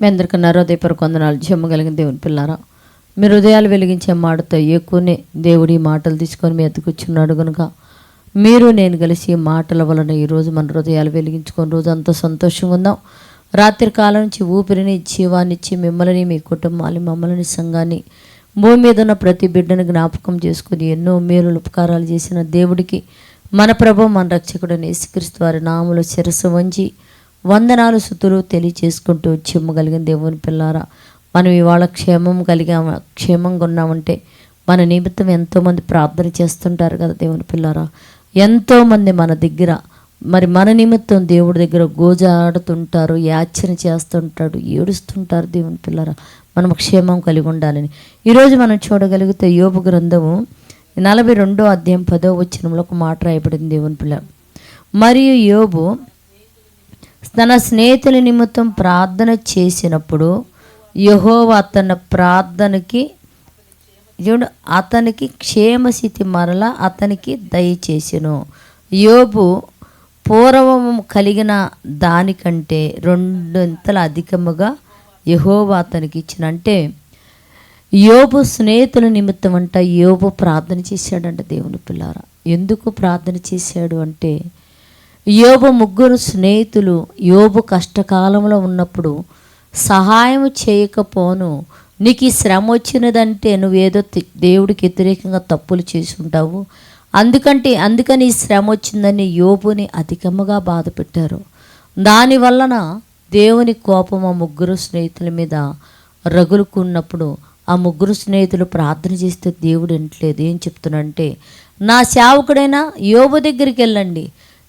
మీ అందరికీ నరోదయపర కొందనాలు జమ్మగలిగిన దేవుని పిల్లారా మీ హృదయాలు వెలిగించే మాటతో ఎక్కువనే దేవుడి ఈ మాటలు తీసుకొని మీ ఎత్తుకొచ్చున్నాడు కనుక మీరు నేను కలిసి మాటల వలన ఈరోజు మన హృదయాలు వెలిగించుకొని రోజు అంతా సంతోషంగా ఉందాం. రాత్రి కాలం నుంచి ఊపిరిని జీవాన్ని ఇచ్చి మిమ్మల్ని మీ కుటుంబాన్ని మమ్మల్ని సంఘాన్ని భూమి మీద ఉన్న ప్రతి బిడ్డను జ్ఞాపకం చేసుకుని ఎన్నో మేలు ఉపకారాలు చేసిన దేవుడికి మన ప్రభు మన రక్షకుడు యేసుక్రీస్తు వారి నాములు శిరస్సు వంచి వందనాలు సుతులు తెలియచేసుకుంటూ చిమ్మగలిగిన దేవుని పిల్లారా. మనం ఇవాళ క్షేమం కలిగామ క్షేమంగా ఉన్నామంటే మన నిమిత్తం ఎంతోమంది ప్రార్థన చేస్తుంటారు కదా దేవుని పిల్లారా. ఎంతోమంది మన దగ్గర మరి మన నిమిత్తం దేవుడి దగ్గర గోజాడుతుంటారు యాచన చేస్తుంటాడు ఏడుస్తుంటారు దేవుని పిల్లరా. మనం క్షేమం కలిగి ఉండాలని. ఈరోజు మనం చూడగలిగితే యోపు గ్రంథము నలభై రెండో అధ్యాయం పదో వచ్చినంలో ఒక మాట రాయబడింది దేవుని పిల్ల మరియు యోబు తన స్నేహితుల నిమిత్తం ప్రార్థన చేసినప్పుడు యహోవ అతని ప్రార్థనకి చూడు అతనికి క్షేమస్థితి మరల అతనికి దయచేసెను. యోబు పూర్వము కలిగిన దానికంటే రెండింతల అధికముగా యహోవ అతనికి ఇచ్చిన. అంటే యోబు స్నేహితుల నిమిత్తం అంట యోబు ప్రార్థన చేశాడంట దేవుని పిల్లారా. ఎందుకు ప్రార్థన చేశాడు అంటే యోబు ముగ్గురు స్నేహితులు యోబు కష్టకాలంలో ఉన్నప్పుడు సహాయం చేయకపోను నీకు ఈ శ్రమ వచ్చినదంటే నువ్వేదో దేవుడికి వ్యతిరేకంగా తప్పులు చేసుంటావు అందుకంటే అందుకని ఈ శ్రమ వచ్చిందని యోబుని అధికముగా బాధ పెట్టారు దానివలన దేవుని కోపం ఆ ముగ్గురు స్నేహితుల మీద రగులుకున్నప్పుడు ఆ ముగ్గురు స్నేహితులు ప్రార్థన చేస్తే దేవుడు వింటలేదు ఏం చెప్తున్నాడంటే నా సేవకుడైనా యోబు దగ్గరికి వెళ్ళండి.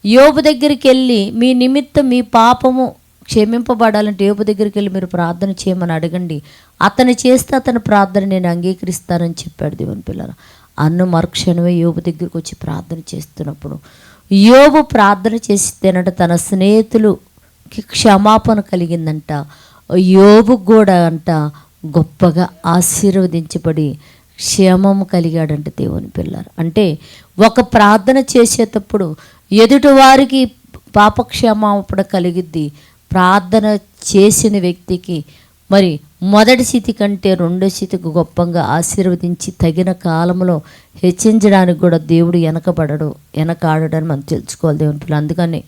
యోబు దగ్గరికి వెళ్ళి మీ నిమిత్తం మీ పాపము క్షమింపబడాలంటే యోబు దగ్గరికి వెళ్ళి మీరు ప్రార్థన చేయమని అడగండి. అతను చేస్తే అతని ప్రార్థన నేను అంగీకరిస్తానని చెప్పాడు దేవుని పిల్లల. అన్న మరుక్షణమే యోబు దగ్గరికి వచ్చి ప్రార్థన చేస్తున్నప్పుడు యోబు ప్రార్థన చేస్తేనంట తన స్నేహితులుకి క్షమాపణ కలిగిందంట. యోబు కూడా అంట గొప్పగా ఆశీర్వదించబడి క్షేమము కలిగాడంట దేవుని పిల్లలు. అంటే ఒక ప్రార్థన చేసేటప్పుడు ఎదుటివారికి పాపక్షమాపణ కలిగిద్ది. ప్రార్థన చేసిన వ్యక్తికి మరి మొదటి స్థితి కంటే రెండో స్థితికి గొప్పగా ఆశీర్వదించి తగిన కాలంలో హెచ్చించడానికి కూడా దేవుడు వెనకబడడు వెనకాడడని మనం తెలుసుకోవాలి దేవుని పిల్లలు. అందుకని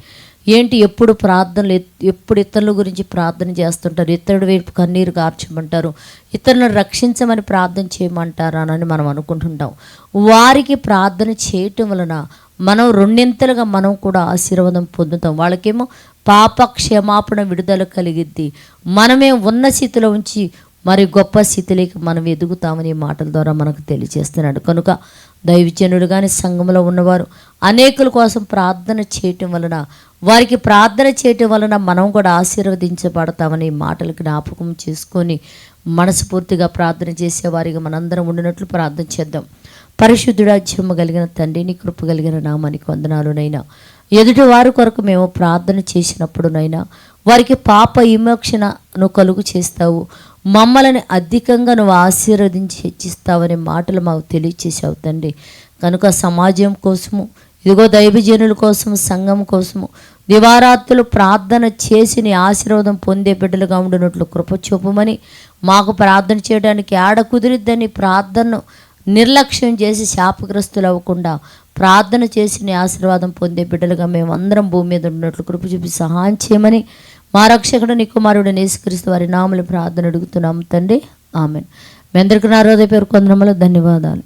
ఏంటి? ఎప్పుడు ప్రార్థనలు ఎప్పుడు ఇతరుల గురించి ప్రార్థన చేస్తుంటారు? ఇతరుడు వైపు కన్నీరు కార్చమంటారు? ఇతరులను రక్షించమని ప్రార్థన చేయమంటారా అని మనం అనుకుంటుంటాం. వారికి ప్రార్థన చేయటం వలన మనం రెండింతలుగా మనం కూడా ఆశీర్వాదం పొందుతాం. వాళ్ళకేమో పాప క్షమాపణ విడుదల కలిగిద్ది. మనమే ఉన్న స్థితిలో ఉంచి మరి గొప్ప స్థితిలోకి మనం ఎదుగుతామని మాటల ద్వారా మనకు తెలియజేస్తున్నాడు. కనుక దైవజనుడు కానీ సంఘంలో ఉన్నవారు అనేకుల కోసం ప్రార్థన చేయటం వలన వారికి ప్రార్థన చేయటం వలన మనం కూడా ఆశీర్వదించబడతామని మాటలు జ్ఞాపకం చేసుకొని మనస్ఫూర్తిగా ప్రార్థన చేసేవారిగా మనందరం ఉండినట్లు ప్రార్థన చేద్దాం. పరిశుద్ధుడా జీవము కలిగిన తండ్రి నీ కృప కలిగిన నామానికి వందనాలునైనా ఎదుటి వారి కొరకు మేము ప్రార్థన చేసినప్పుడునైనా వారికి పాప విమోక్షణను కలుగు చేస్తావు. మమ్మల్ని అధికంగా నువ్వు ఆశీర్వదించి హెచ్చిస్తావనే మాటలు మాకు తెలియచేసావు తండ్రి. కనుక సమాజం కోసము ఇదిగో దైవజనుల కోసం సంఘం కోసము దివారాత్రులు ప్రార్థన చేసి నీ ఆశీర్వాదం పొందే బిడ్డలుగా ఉండినట్లు కృప చూపమని మాకు ప్రార్థన చేయడానికి ఆడ కుదిరిద్దని ప్రార్థనను నిర్లక్ష్యం చేసి శాపగ్రస్తులు అవ్వకుండా ప్రార్థన చేసి నీ ఆశీర్వాదం పొందే బిడ్డలుగా మేము అందరం భూమి మీద ఉన్నట్లు కృప చూపి సహాయం చేయమని మా రక్షకుడు నీ కుమారుడు నేసుక్రీస్తు వారి నామలు ప్రార్థన అడుగుతున్నాం తండ్రి. ఆమె మీ అందరికీ నా హృదయ పేరు కొందరములు ధన్యవాదాలు.